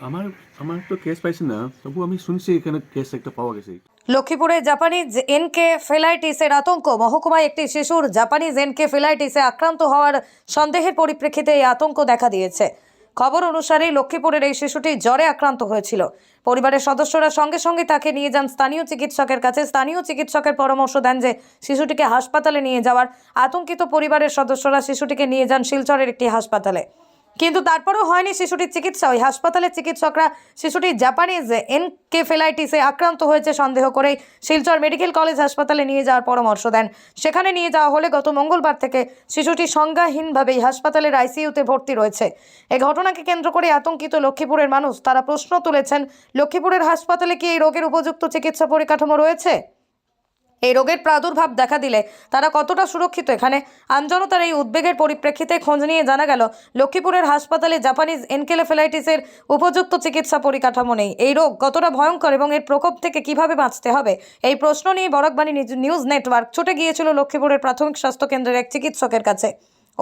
আমার আমার তো কেস না তবু আমি শুনছি এখানে কেস একটা পাওয়া গেছে। লক্ষ্মীপুরে জাপানিজ এনকে ফেলাইটিসের আতঙ্ক। মহকুমায় একটি শিশুর জাপানিজ এনকে ফেলাইটিসে আক্রান্ত হওয়ার সন্দেহের পরিপ্রেক্ষিতে এই আতঙ্ক দেখা দিয়েছে। খবর অনুসারে লক্ষ্মীপুরের এই শিশুটি জ্বরে আক্রান্ত হয়েছিল। পরিবারের সদস্যরা সঙ্গে সঙ্গে তাকে নিয়ে যান স্থানীয় চিকিৎসকের কাছে। স্থানীয় চিকিৎসকের পরামর্শ দেন যে শিশুটিকে হাসপাতালে নিয়ে যাওয়ার। আতঙ্কিত পরিবারের সদস্যরা শিশুটিকে নিয়ে যান শিলচরের একটি হাসপাতালে। কিন্তু তারপরেও হয়নি শিশুটির চিকিৎসা। ওই হাসপাতালের চিকিৎসকরা শিশুটি জাপানিজ এনকেফেলাইটিসে আক্রান্ত হয়েছে সন্দেহ করে শিলচর মেডিকেল কলেজ হাসপাতালে নিয়ে যাওয়ার পরামর্শ দেন। সেখানে নিয়ে যাওয়া হলে গত মঙ্গলবার থেকে শিশুটি সংজ্ঞাহীনভাবেই হাসপাতালের আইসিইউতে ভর্তি রয়েছে। এই ঘটনাকে কেন্দ্র করে আতঙ্কিত লক্ষ্মীপুরের মানুষ, তারা প্রশ্ন তুলেছেন, লক্ষ্মীপুরের হাসপাতালে কি এই রোগের উপযুক্ত চিকিৎসা পরিকাঠামো রয়েছে? এই রোগের প্রাদুর্ভাব দেখা দিলে তারা কতটা সুরক্ষিত এখানে? আমজনতার এই উদ্বেগের পরিপ্রেক্ষিতে খোঁজ নিয়ে জানা গেল, লক্ষ্মীপুরের হাসপাতালে জাপানিজ এনকেলেফেলাইটিসের উপযুক্ত চিকিৎসা পরিকাঠামো নেই। এই রোগ কতটা ভয়ঙ্কর এবং এর প্রকোপ থেকে কীভাবে বাঁচতে হবে? এই প্রশ্ন নিয়ে বরকবাণী নিউজ নেটওয়ার্ক ছুটে গিয়েছিল লক্ষ্মীপুরের প্রাথমিক স্বাস্থ্য কেন্দ্রের এক চিকিৎসকের কাছে।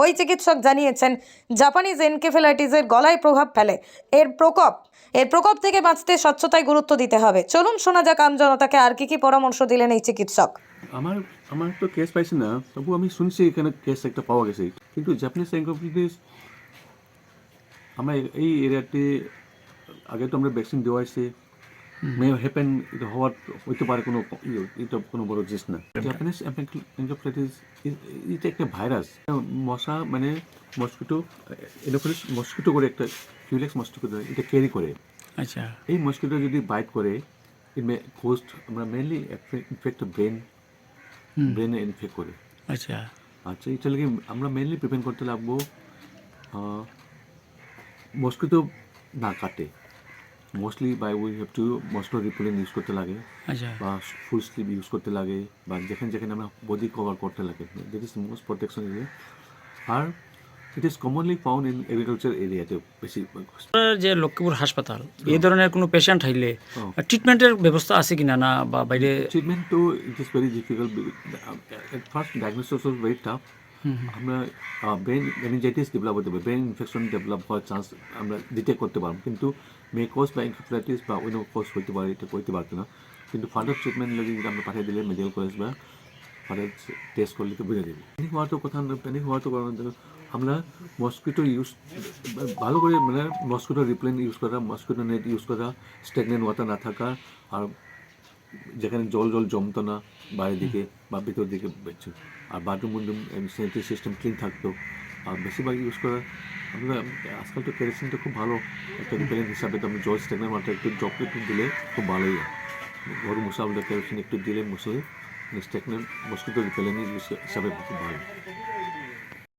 ওই চিকিৎসক জানিয়েছেন, জাপানিজ এনকেফেলাইটিসের গলায় প্রভাব ফেলে। এর প্রকোপ এর প্রকোপ থেকে বাঁচতে স্বচ্ছতায় গুরুত্ব দিতে হবে। চলুন শোনা যাক আমজনতাকে আর কি কি পরামর্শ দিলেন এই চিকিৎসক। আমার আমার তো কেস পাইছি না, তবু আমি শুনছি এখানে কেস একটা পাওয়া গেছে। কিন্তু জাপানিজ এনকেফেলাইটিস, আমরা এই এরিয়াতে আগে তো আমরা ভ্যাকসিন দেওয়া হয়েছে। মে হ্যাপেন এটা হওয়ার হইতে পারে কোনো এটা কোনো বড় জিনিস না জাপানিজ এনকেফেলাইটিস এটা একটা ভাইরাস মশা মানে মস্কিটো এনোফিলিস মস্কিটো করে একটা কিউলেক্স মস্কিটো এটা ক্যারি করে। আচ্ছা। এই মস্কিটো যদি বাইট করে ইট মে কোস্ট আমরা মেনলি ইনফেক্ট ব্রেন ব্রেনে ইনফেক্ট করে। আচ্ছা। আচ্ছা এটা লাগে আমরা মেনলি প্রিভেন্ট করতে লাগবো মস্কিটো না কাটে। Mostly by we have to mosquito repellent use করতে লাগে। আচ্ছা। বা ফুল স্লিভ ইউজ করতে লাগে বা যেখানে যেখানে আমরা বডি কভার করতে লাগে। That is most protection area R it is commonly found in agriculture এরিয়াতে বেশি। যে লক্ষ্মীপুর হাসপাতাল এই ধরনের কোনো পেশেন্ট হইলে ট্রিটমেন্টের ব্যবস্থা আছে কিনা না বা বাইরে ট্রিটমেন্ট তো it is very difficult at first diagnosis was very tough আমরা ব্রেন মেনিঞ্জাইটিস ডেভেলপ হতে পারে ব্রেন ইনফেকশন ডেভেলপ হওয়ার চান্স আমরা ডিটেক্ট করতে পারব। কিন্তু মে কোজ বা ইনফেক্টাইটিস বা অন্য কোজ হইতে পারে, এটা করতে পারতো না। কিন্তু ফার্দার ট্রিটমেন্ট লাগে যদি আমরা পাঠিয়ে দিলে মেডিকেল কলেজ বা ফার্দার টেস্ট করলে তো বুঝে দেবে প্যানিক হওয়ার তো কথা প্যানিক হওয়ার তো কারণ আমরা মস্কিটো ইউজ ভালো করে মানে মস্কিটো রিপ্লেন ইউজ করা মস্কিটো নেট ইউজ করা স্ট্যাগনেন্ট ওয়াটার না থাকা, আর যেখানে জল জল জমতো না, বাইরের দিকে বা ভিতর দিকে বেরছে আর বাথরুম মুন্ডুম স্যানিটারি সিস্টেম ক্লিন থাকতো। আর বেশিরভাগ ইউজ করা আমরা আজকাল তো কেরোসিনটা খুব ভালো একটা রিপেলেন্ট হিসাবে তো আমি জল স্টেগনার ওয়াটার একটু জব একটু দিলে খুব ভালোই হয়। ঘর মশা কেরোসিন একটু দিলে মশলে স্টেগনেন্ট মস্কিটো রিপেলেন্ট হিসাবে খুব ভালো।